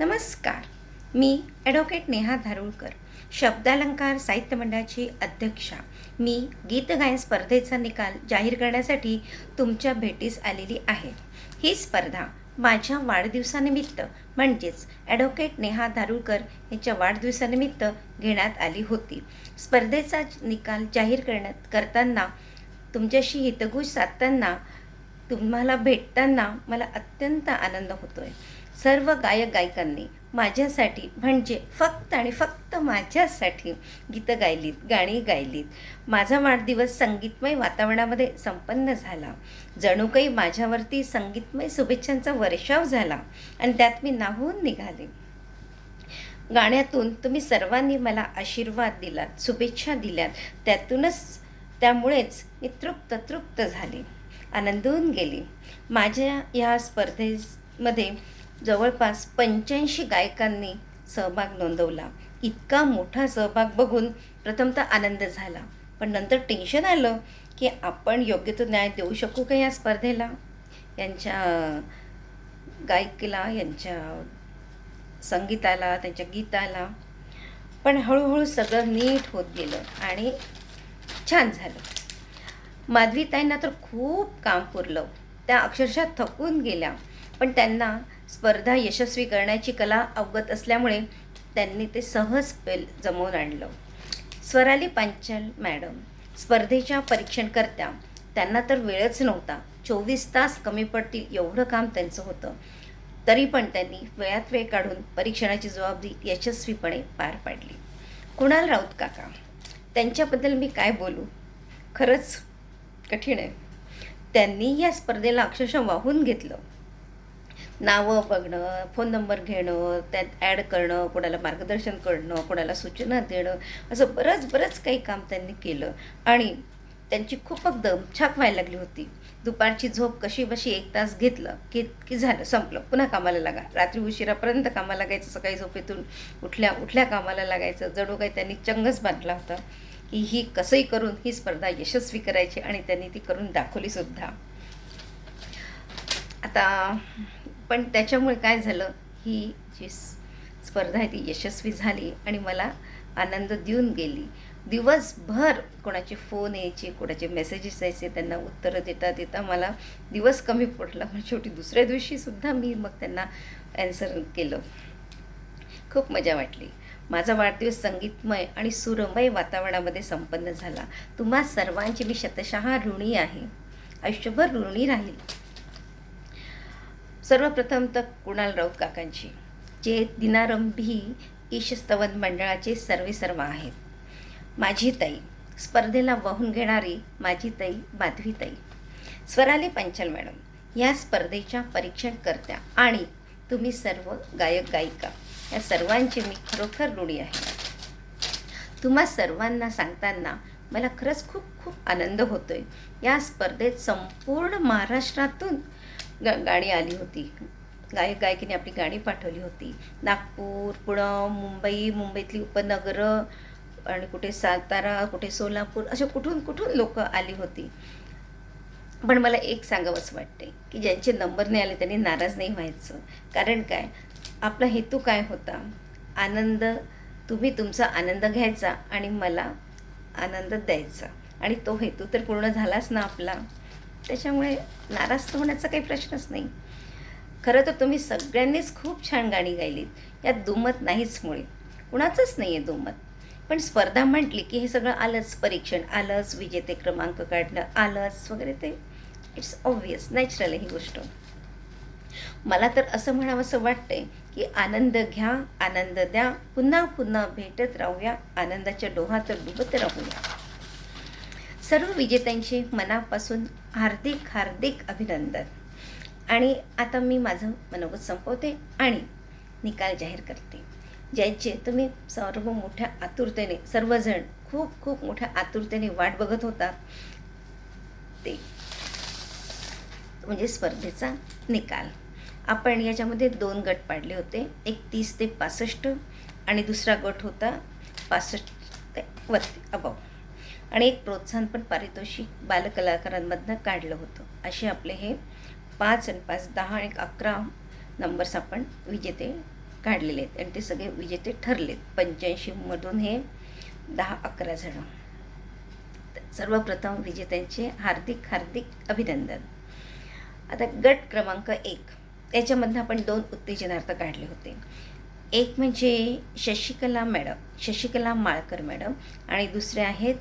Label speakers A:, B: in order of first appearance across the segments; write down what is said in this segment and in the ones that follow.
A: नमस्कार. मी ॲडव्होकेट नेहा धारुळकर शब्दालंकार साहित्य मंडळाची अध्यक्षा. मी गीत गायन स्पर्धेचा निकाल जाहीर करण्यासाठी तुमच्या भेटीस आलेली आहे. ही स्पर्धा माझ्या वाढदिवसानिमित्त म्हणजेच ॲडव्होकेट नेहा धारुळकर यांच्या वाढदिवसानिमित्त घेण्यात आली होती. स्पर्धेचा निकाल जाहीर करण्यात करताना तुमच्याशी हितगुज साधताना तुम्हाला भेटताना मला अत्यंत आनंद होतो आहे सर्व गायक गायिकांनी माझ्यासाठी म्हणजे फक्त आणि फक्त माझ्यासाठी गीतं गायलीत गाणी गायलीत. माझा वाढदिवस संगीतमय वातावरणामध्ये संपन्न झाला. जणू काही माझ्यावरती संगीतमय शुभेच्छांचा वर्षाव झाला आणि त्यात मी नाहून निघाले. गाण्यातून तुम्ही सर्वांनी मला आशीर्वाद दिलात शुभेच्छा दिल्यात. त्यातूनच त्यामुळेच मी तृप्त तृप्त झाले. आनंदून गेली. माझ्या या स्पर्धेमध्ये जवळपास पंच्याऐंशी गायकांनी सहभाग नोंदवला. इतका मोठा सहभाग बघून प्रथमतः आनंद झाला. पण नंतर टेन्शन आलं की आपण योग्य तो न्याय देऊ शकू का या स्पर्धेला? यांच्या गायकीला यांच्या संगीताला त्यांच्या गीताला. पण हळूहळू सगळं नीट होत गेलं आणि छान झालं. माधवीताईंना तर खूप काम पुरलं. त्या अक्षरशः थकून गेल्या. पण त्यांना स्पर्धा यशस्वी करण्याची कला अवगत असल्यामुळे त्यांनी ते सहज पेल जमवून आणलं. स्वराली पांचाल मॅडम स्पर्धेच्या परीक्षणकर्त्या त्यांना तर वेळच नव्हता. चोवीस तास कमी पडतील एवढं काम त्यांचं होतं. तरी पण त्यांनी वेळात वेळ काढून परीक्षणाची जबाबदारी यशस्वीपणे पार पाडली. कुणाल राऊत काका त्यांच्याबद्दल मी काय बोलू? खरंच कठीण आहे. त्यांनी या स्पर्धेला अक्षरशः वाहून घेतलं. नावं बघणं फोन नंबर घेणं त्यात ॲड करणं कोणाला मार्गदर्शन करणं कोणाला सूचना देणं असं बरंच बरंच काही काम त्यांनी केलं. आणि त्यांची खूपच दमछाक व्हायला लागली होती. दुपारची झोप कशी बशी एक तास घेतलं की की झालं संपलं. पुन्हा कामाला लागा. रात्री उशिरापर्यंत कामाला लागायचं सकाळी झोपेतून उठल्या उठल्या कामाला लागायचं. जणू काही त्यांनी चंगच बांधला होता की ही कसंही करून ही स्पर्धा यशस्वी करायची आणि त्यांनी ती करून दाखवलीसुद्धा आता पण त्याच्यामुळे काय झालं ही जी स्पर्धा आहे ती यशस्वी झाली आणि मला आनंद देऊन गेली. दिवसभर कोणाचे फोन यायचे कोणाचे मेसेजेस यायचे त्यांना उत्तरं देता देता मला दिवस कमी पडला. पण शेवटी दुसऱ्या दिवशीसुद्धा मी मग त्यांना ॲन्सर केलं. खूप मजा वाटली. माझा वाढदिवस संगीतमय आणि सुरमय वातावरणामध्ये संपन्न झाला. तुम्हा सर्वांची मी शतशः ऋणी आहे. आयुष्यभर ऋणी राहील. सर्वप्रथम तर कुणाल राऊत काकांची जे दिनारंभी ईशस्तवन मंडळाचे सर्वे सर्व आहेत. माझी ताई स्पर्धेला वाहून घेणारी माझी ताई माधवी ताई. स्वराली पंचल मॅडम या स्पर्धेच्या परीक्षणकर्त्या आणि तुम्ही सर्व गायक गायिका या सर्वांची मी खरोखर ऋणी आहे. तुम्हा सर्वांना सांगताना मला खरंच खूप खूप आनंद होतो आहे या स्पर्धेत संपूर्ण महाराष्ट्रातून ग गाणी आली होती. गायक गायकीने आपली गाणी पाठवली होती. नागपूर पुणे मुंबई मुंबईतली उपनगरं आणि कुठे सातारा कुठे सोलापूर असे कुठून कुठून लोक आली होती. पण मला एक सांगावंच वाटते की ज्यांचे नंबर नाही आले त्यांनी नाराज नाही व्हायचं. कारण काय? आपला हेतू काय होता? आनंद तुम्ही तुमचा आनंद घ्यायचा आणि मला आनंद द्यायचा. आणि तो हेतू तर पूर्ण झालाच ना आपला. त्याच्यामुळे नाराज होण्याचा काही प्रश्नच नाही. खरं तर तुम्ही सगळ्यांनीच खूप छान गाणी गायलीत. यात दुमत नाहीच मुळे. कुणाचंच नाही आहे दुमत. पण स्पर्धा म्हटली की हे सगळं आलंच परीक्षण आलंच विजेते क्रमांक काढणं आलंच वगैरे ते. इट्स ऑब्वियस नॅचरल आहे ही गोष्ट. मला तर असं म्हणावंसं वाटतंय की आनंद घ्या आनंद द्या पुन्हा पुन्हा भेटत राहूया आनंदाच्या डोहात डुबत राहूया. सर्व विजेत्यांचे मनापासून हार्दिक हार्दिक अभिनंदन. आणि आता मी माझं मनोगत संपवते आणि निकाल जाहीर करते. ज्यांचे तुम्ही सर्व मोठ्या आतुरतेने सर्वजण खूप खूप मोठ्या आतुरतेने वाट बघत होता ते म्हणजे स्पर्धेचा निकाल. आपण याच्यामध्ये दोन गट पाडले होते एक तीस ते पासष्ट आणि दुसरा गट होता पासष्ट ते वरती अबाव. आणि एक प्रोत्साहन पण पारितोषिक बालकलाकारांमधनं काढलं होतं. असे आपले हे पाच आणि पाच दहा आणि अकरा नंबर्स आपण विजेते काढलेले आहेत. आणि ते सगळे विजेते ठरलेत. पंच्याऐंशीमधून हे दहा अकरा जणं. सर्वप्रथम विजेत्यांचे हार्दिक हार्दिक अभिनंदन. आता गट क्रमांक एक. याच्यामधनं आपण दोन उत्तेजनार्थ काढले होते. एक म्हणजे शशिकला मॅडम शशिकला माळकर मॅडम आणि दुसरे आहेत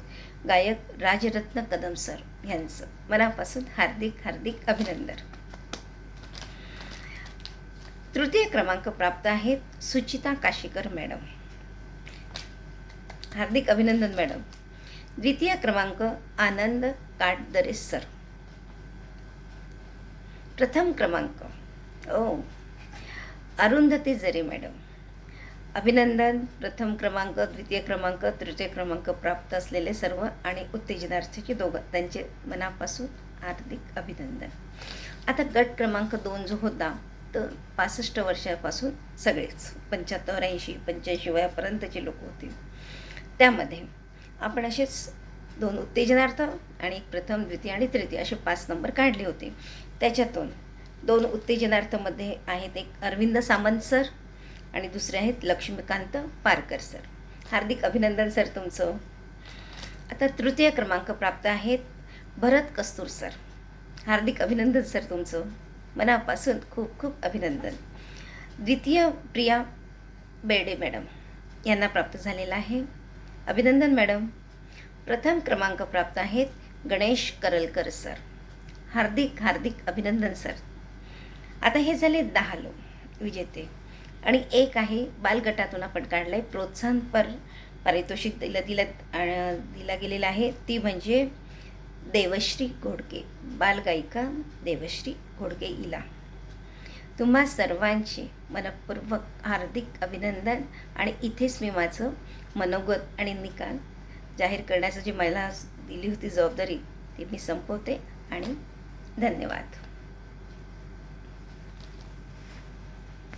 A: गायक राजरत्न कदम सर यांचं. मनापासून हार्दिक हार्दिक अभिनंदन. तृतीय क्रमांक प्राप्त आहेत सुचिता काशीकर मॅडम. हार्दिक अभिनंदन मॅडम. द्वितीय क्रमांक आनंद काटदरे सर. प्रथम क्रमांक. ओ. अरुंधती जरे मॅडम. अभिनंदन. प्रथम क्रमांक द्वितीय क्रमांक तृतीय क्रमांक प्राप्त असलेले सर्व आणि उत्तेजनार्थीचे दोघं त्यांचे मनापासून हार्दिक अभिनंदन. आता गट क्रमांक दोन जो होता तर पासष्ट वर्षापासून सगळेच पंच्याहत्तर ऐंशी पंच्याऐंशी वयापर्यंतचे लोक होते. त्यामध्ये आपण असेच दोन उत्तेजनार्थ आणि प्रथम द्वितीय आणि तृतीय असे पाच नंबर काढले होते. त्याच्यातून दोन उत्तेजनार्थमध्ये आहेत एक अरविंद सामंत सर आणि दुसरे आहेत लक्ष्मीकांत पारकर सर. हार्दिक अभिनंदन सर तुमचं. आता तृतीय क्रमांक प्राप्त आहेत भरत कस्तूर सर. हार्दिक अभिनंदन सर तुमचं. मनापासून खूप खूप अभिनंदन. द्वितीय प्रिया बेर्डे मॅडम यांना प्राप्त झालेलं आहे. अभिनंदन मॅडम. प्रथम क्रमांक प्राप्त आहेत गणेश करलकर सर. हार्दिक हार्दिक अभिनंदन सर. आता हे झाले दहा लोक. विजेते. आणि एक आहे बालगटातून आपण काढलं आहे प्रोत्साहनपर पारितोषिक दिलं दिलं दिला गेलेला आहे. ती म्हणजे देवश्री घोडके बालगायिका देवश्री घोडके इला. तुम्हा सर्वांचे मनपूर्वक हार्दिक अभिनंदन आणि इथेच मी माझं मनोगत आणि निकाल जाहीर करण्याचं जी मला दिली होती जबाबदारी ती मी संपवते आणि धन्यवाद.